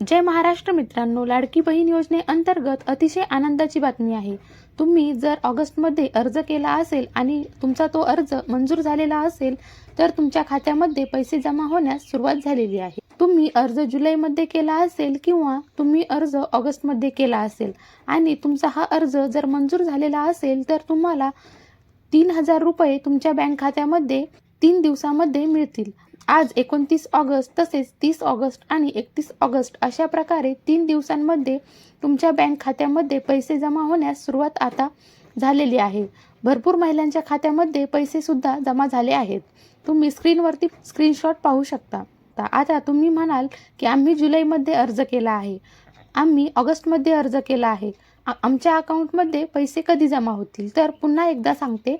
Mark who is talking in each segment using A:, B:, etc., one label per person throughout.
A: जय महाराष्ट्र मित्रांनो लाडकी बहीण योजनेअंतर्गत अतिशय आनंदाची बातमी आहे. तुम्ही जर ऑगस्टमध्ये अर्ज केला असेल आणि तुमचा तो अर्ज मंजूर झालेला असेल तर तुमच्या खात्यामध्ये पैसे जमा होण्यास सुरुवात झालेली आहे. तुम्ही अर्ज जुलैमध्ये केला असेल किंवा तुम्ही अर्ज ऑगस्टमध्ये केला असेल आणि तुमचा हा अर्ज जर मंजूर झालेला असेल तर तुम्हाला तीन हजार रुपये तुमच्या बँक खात्यामध्ये तीन दिवसामध्ये मिळतील. आज एकोणतीस ऑगस्ट तसेच तीस ऑगस्ट आणि एकतीस ऑगस्ट अशा प्रकारे तीन दिवसांमध्ये तुमच्या बँक खात्यामध्ये पैसे जमा होण्यास सुरुवात आता झालेली आहे. भरपूर महिलांच्या खात्यामध्ये पैसेसुद्धा जमा झाले आहेत. तुम्ही स्क्रीनवरती स्क्रीनशॉट पाहू शकता. आता तुम्ही म्हणाल की आम्ही जुलैमध्ये अर्ज केला आहे. आम्ही ऑगस्टमध्ये अर्ज केला आहे. आमच्या अकाउंटमध्ये पैसे कधी जमा होतील? तर पुन्हा एकदा सांगते.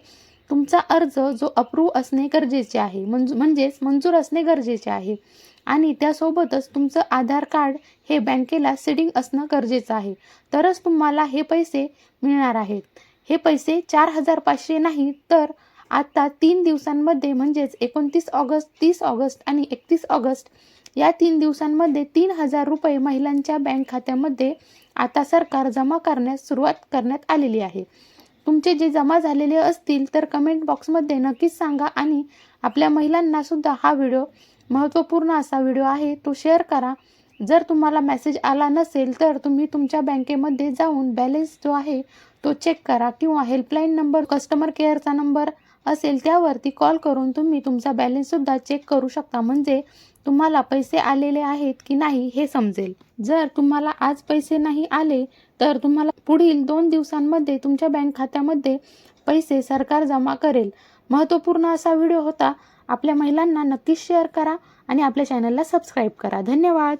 A: तुमचा अर्ज जो अप्रूव्ह असणे गरजेचे आहे. मंजू म्हणजेच मंजूर असणे गरजेचे आहे. आणि त्यासोबतच तुमचं आधार कार्ड हे बँकेला सिडिंग असणं गरजेचं आहे. तरच तुम्हाला हे पैसे मिळणार आहेत. हे पैसे चार हजार पाचशे नाही तर आता तीन दिवसांमध्ये म्हणजेच एकोणतीस ऑगस्ट तीस ऑगस्ट आणि एकतीस ऑगस्ट या तीन दिवसांमध्ये तीन हजार रुपये महिलांच्या बँक खात्यामध्ये आता सरकार जमा करण्यास सुरुवात करण्यात आलेली आहे. तुमचे जे जमा झालेले असतील तर कमेंट बॉक्समध्ये नक्कीच सांगा आणि आपल्या महिलांना सुद्धा हा व्हिडिओ महत्त्वपूर्ण असा व्हिडिओ आहे. तो शेअर करा. जर तुम्हाला मेसेज आला नसेल तर तुम्ही तुमच्या बँकेमध्ये जाऊन बॅलेन्स जो आहे तो चेक करा किंवा हेल्पलाईन नंबर कस्टमर केअरचा नंबर असेल त्यावरती कॉल करून तुम्ही तुमचा बॅलेन्ससुद्धा चेक करू शकता. म्हणजे तुम्हाला पैसे आलेले आहेत की नाही हे समजेल. जर तुम्हाला आज पैसे नाही आले तर तुम्हाला पुढील दोन दिवसांमध्ये तुमच्या बँक खात्यामध्ये पैसे सरकार जमा करेल. महत्त्वपूर्ण असा व्हिडिओ होता. आपल्या महिलांना नक्कीच शेअर करा आणि आपल्या चॅनलला सबस्क्राईब करा. धन्यवाद.